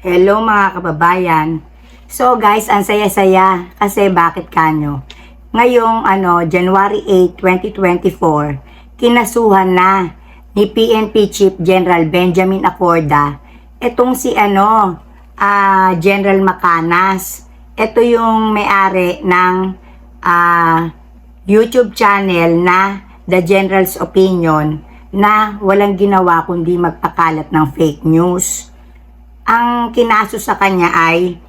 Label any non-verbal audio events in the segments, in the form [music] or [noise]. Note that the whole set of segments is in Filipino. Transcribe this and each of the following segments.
Hello mga kababayan. So guys, ang saya-saya kasi bakit kanyo? Ngayong ano, January 8, 2024, kinasuhan na ni PNP Chief General Benjamin Acorda itong si ano, ah, General Macanas. Ito yung may-ari ng ah, YouTube channel na The General's Opinion na walang ginawa kundi magpakalat ng fake news. Ang kinaso sa kanya ay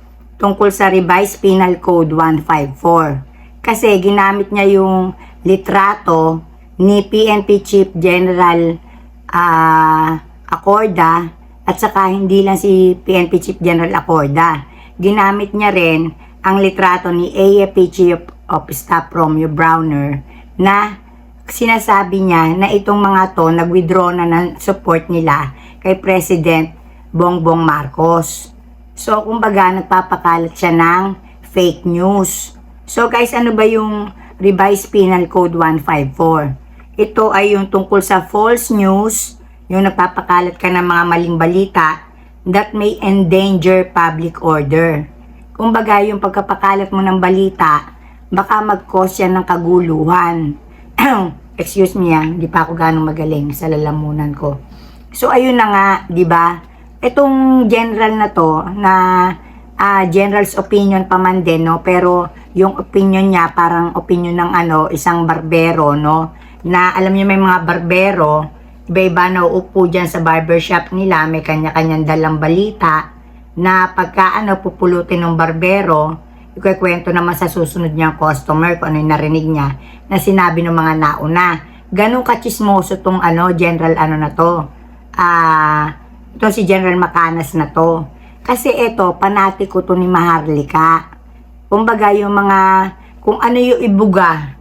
tungkol sa Revised Penal Code 154. Kasi ginamit niya yung litrato ni PNP Chief General ah, Acorda at saka hindi lang si PNP Chief General Acorda. Ginamit niya rin ang litrato ni AFP Chief of Staff Romeo Browner na sinasabi niya na itong mga to nag-withdraw na ng support nila kay President Bongbong Marcos. So, kumbaga, nagpapakalat siya ng fake news. So, guys, ano ba yung Revised Penal Code 154? Ito ay yung tungkol sa false news, yung nagpapakalat ka ng mga maling balita that may endanger public order. Kumbaga, yung pagkapakalat mo ng balita, baka mag-cause yan ng kaguluhan. [clears throat] Excuse me ah, hindi pa ako ganong magaling sa lalamunan ko. So, ayun na nga, di ba? Itong general na to, na ah, general's opinion pa man din, no? Pero yung opinion niya, parang opinion ng ano, isang barbero, no? Na alam niyo may mga barbero, iba-iba na uupo dyan sa barbershop nila, may kanya-kanyang dalang balita, na pagka ano, pupulutin ng barbero, ikukwento naman sa susunod niyang customer kung ano yung narinig niya na sinabi ng mga nauna. Ganun kachismoso tong ano, general ano na to. Ah, ito si General Macanas na to. Kasi ito, panatiko to ni Maharlika. Kumbaga yung mga, kung ano yung ibuga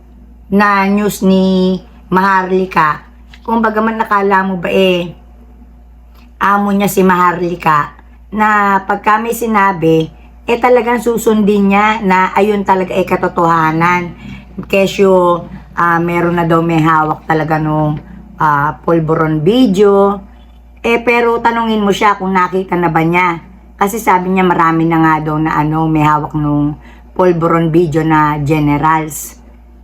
na news ni Maharlika, kumbaga man nakala mo ba eh, amo niya si Maharlika, na pagka may sinabi, eh talagang susundin niya na ayun talaga ay katotohanan. Kesyo, ah, meron na daw may hawak talaga nung ah, pulburon video. Eh pero tanungin mo siya kung nakita na ba niya. Kasi sabi niya marami na nga daw na ano, may hawak nung pulburon video na generals.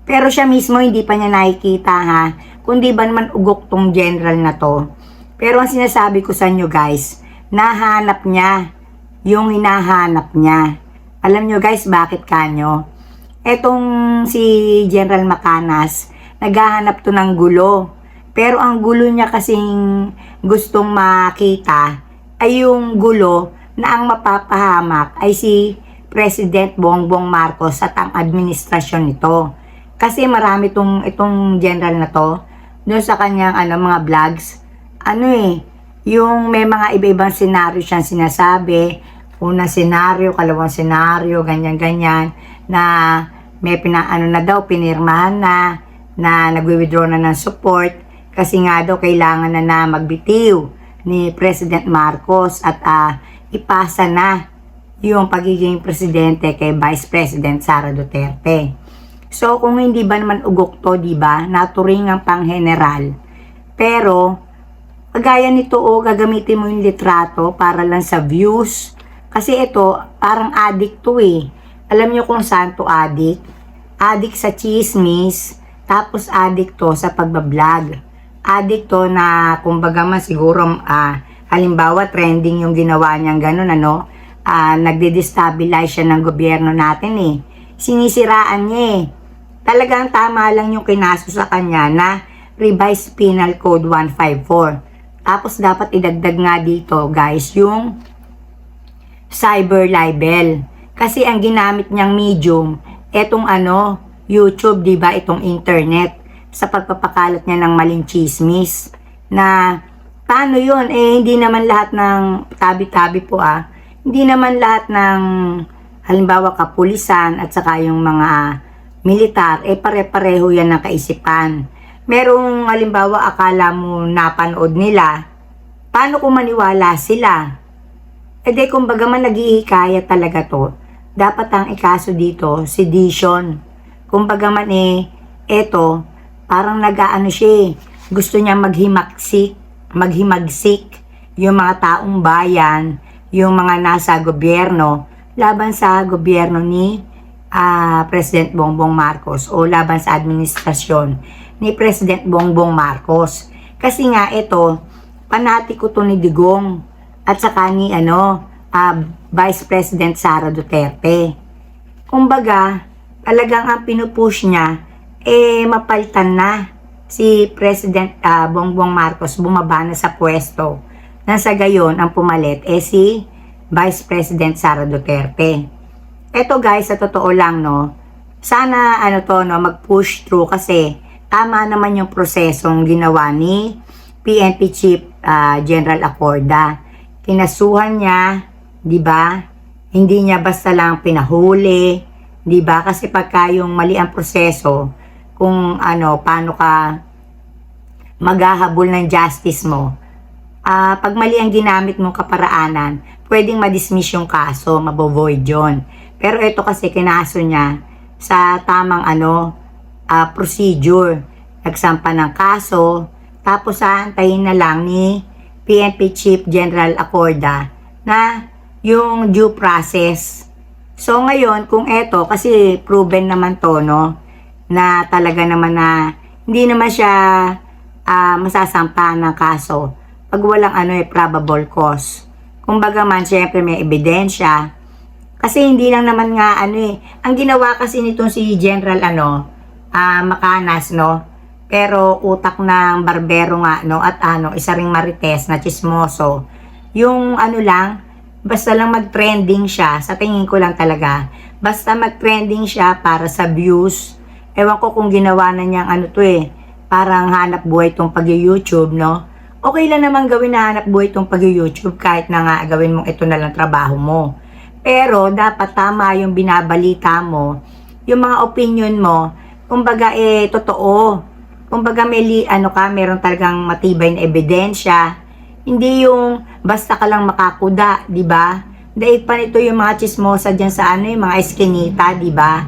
Pero siya mismo hindi pa niya nakikita ha. Kundi ba naman ugok tong general na to. Pero ang sinasabi ko sa inyo guys, nahanap niya yung hinahanap niya. Alam nyo guys, bakit kanyo? Etong si General Macanas, naghahanap to ng gulo. Pero ang gulo niya kasing gustong makita ay yung gulo na ang mapapahamak ay si President Bongbong Marcos at ang administrasyon nito. Kasi marami tong itong general na to doon sa kanyang ano mga vlogs. Ano eh, yung may mga iba-ibang senaryo siyang sinasabi. Unang senaryo, kalawang senaryo, ganyan-ganyan na may pinaano na daw, pinirmahan na na nagwi-withdraw na ng support kasi nga daw kailangan na na magbitiw ni President Marcos at ah, ipasa na yung pagiging presidente kay Vice President Sara Duterte. So kung hindi ba naman ugok to, di ba, naturing ang pang-general. Pero kagaya nito o gagamitin mo yung litrato para lang sa views. Kasi ito, parang addict to eh. Alam niyo kung saan to addict? Addict sa chismis, tapos addict to sa pagbablog. Addict to na, kumbaga man siguro, ah, halimbawa trending yung ginawa niyang ganun, ano, ah, nagde-destabilize siya ng gobyerno natin eh. Sinisiraan niya eh. Talagang tama lang yung kinaso sa kanya na Revised Penal Code 154. Tapos dapat idagdag nga dito guys yung cyber libel. Kasi ang ginamit niyang medium, etong ano, YouTube, di ba, itong internet, sa pagpapakalat niya ng maling chismis. Na, paano yun? Eh, hindi naman lahat ng, tabi-tabi po ah, hindi naman lahat ng, halimbawa, kapulisan at saka yung mga militar, eh pare-pareho yan ng kaisipan. Merong, halimbawa, akala mo napanood nila, paano kung maniwala sila? E di, kumbaga man naghihikaya talaga to. Dapat ang ikaso dito, sedition. Kumbaga man eh, eto, parang nag-ano siya eh. Gusto niya maghimaksik, maghimagsik yung mga taong bayan yung mga nasa gobyerno laban sa gobyerno ni ah, President Bongbong Marcos o laban sa administrasyon ni President Bongbong Marcos. Kasi nga ito, panatiko to ni Digong at saka ni ano, ah, Vice President Sara Duterte. Kumbaga, talagang ang pinupush niya, eh mapalitan na si President ah, Bongbong Marcos bumaba na sa pwesto. Nang sa gayon, ang pumalit eh si Vice President Sara Duterte. Eto guys, sa totoo lang no, sana ano to no, mag-push through kasi tama naman yung prosesong ginawa ni PNP Chief ah, General Acorda. Kinasuhan niya, 'di ba? Hindi niya basta lang pinahuli, 'di ba? Kasi pagka yung mali ang proseso, kung ano, paano ka maghahabol ng justice mo, ah pag mali ang ginamit mong kaparaanan, pwedeng ma-dismiss yung kaso, mabovoid yun. Pero ito kasi kinaso niya sa tamang ano, ah, procedure. Nagsampa ng kaso, tapos aantayin na lang ni PNP Chief General Acorda na yung due process. So ngayon, kung eto, kasi proven naman to, no, na talaga naman na hindi naman siya ah, masasampa ng kaso pag walang ano eh, probable cause. Kumbaga man, syempre may ebidensya. Kasi hindi lang naman nga ano eh. Ang ginawa kasi nitong si General ano, ah Makanas no. Pero utak ng barbero nga no at ano, isa ring marites na chismoso. Yung ano lang, basta lang mag-trending siya, sa tingin ko lang talaga. Basta mag-trending siya para sa views. Ewan ko kung ginawa na niyang ano to eh, parang hanap buhay tong pag-YouTube, no? Okay lang naman gawin na hanap buhay tong pag-YouTube kahit na nga gawin mong ito na lang trabaho mo. Pero dapat tama yung binabalita mo, yung mga opinion mo, kumbaga eh totoo. Kumbaga may li, ano ka, meron talagang matibay na ebidensya. Hindi yung basta ka lang makakuda, di ba? Daig pa nito yung mga chismosa dyan sa ano, yung mga eskinita, di ba?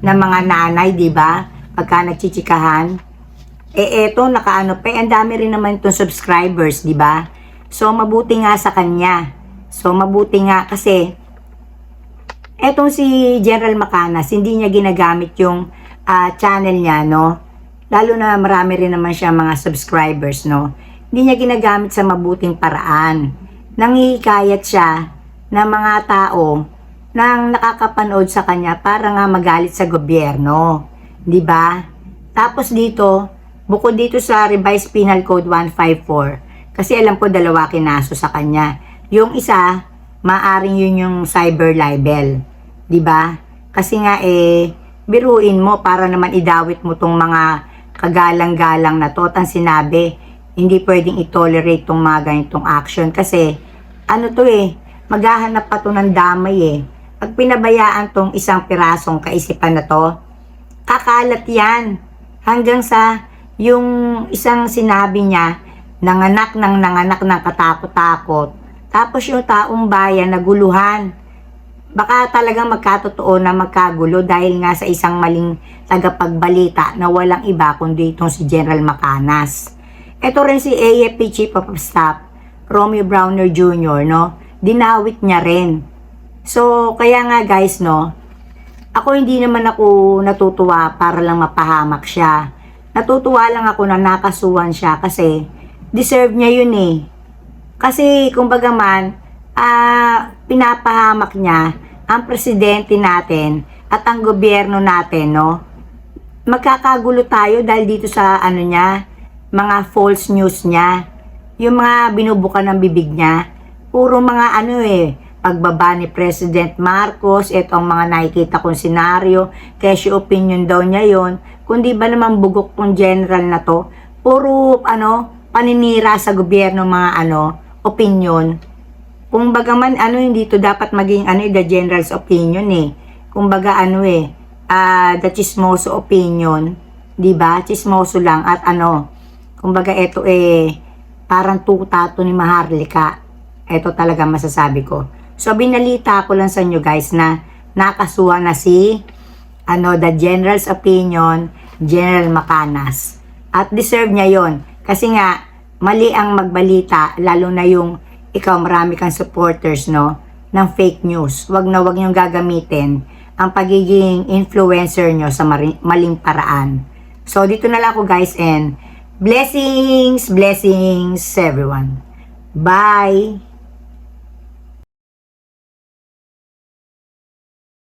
Na mga nanay, di ba? Pagka nagchichikahan. Eh eto, nakaano pa, eh, ang dami rin naman itong subscribers, di ba? So, mabuti nga sa kanya. So, mabuti nga kasi etong si General Macanas, hindi niya ginagamit yung ah, channel niya, no? Lalo na marami rin naman siya mga subscribers, no? Hindi niya ginagamit sa mabuting paraan. Nangihikayat siya ng mga tao nang nakakapanood sa kanya para nga magalit sa gobyerno. 'Di ba? Tapos dito, bukod dito sa Revised Penal Code 154, kasi alam ko dalawa kinaso sa kanya. Yung isa, maaring yun yung cyber libel. 'Di ba? Kasi nga eh, biruin mo para naman idawit mo tong mga kagalang-galang na to. At sinabi, hindi pwedeng i-tolerate tong mga ganitong action kasi ano to eh, maghahanap pa to ng damay eh. Pag pinabayaan tong isang pirasong kaisipan na to, kakalat yan. Hanggang sa yung isang sinabi niya, nanganak ng nanganak ng katakot-takot. Tapos yung taong bayan naguluhan. Baka talagang magkatotoo na magkagulo dahil nga sa isang maling tagapagbalita na walang iba kundi itong si General Macanas. Ito rin si AFP Chief of Staff, Romeo Browner Jr., no? Dinawit niya rin. So, kaya nga guys, no? Ako hindi naman ako natutuwa para lang mapahamak siya. Natutuwa lang ako na nakasuhan siya kasi deserve niya yun eh. Kasi kumbaga man, ah, pinapahamak niya ang presidente natin at ang gobyerno natin, no? Magkakagulo tayo dahil dito sa ano niya, mga false news niya. Yung mga binubuka ng bibig niya, puro mga ano eh, pagbaba ni President Marcos, ito ang mga nakikita kong senaryo, kesyo opinion daw niya yon kundi ba naman bugok tong general na to, puro ano, paninira sa gobyerno mga ano, opinion. Kung baga man ano, hindi to dapat maging ano, the general's opinion eh. Kung baga ano eh, ah, the chismoso opinion, di ba? Chismoso lang at ano, kumbaga ito eh, parang tutato ni Maharlika. Ito talaga masasabi ko. So, binalita ko lang sa inyo guys na nakasuha na si ano, the general's opinion, General Macanas. At deserve niya yon Kasi nga, mali ang magbalita, lalo na yung ikaw marami kang supporters, no? Ng fake news. Wag na wag niyong gagamitin ang pagiging influencer nyo sa maling paraan. So, dito na lang ako guys and blessings, blessings everyone. Bye!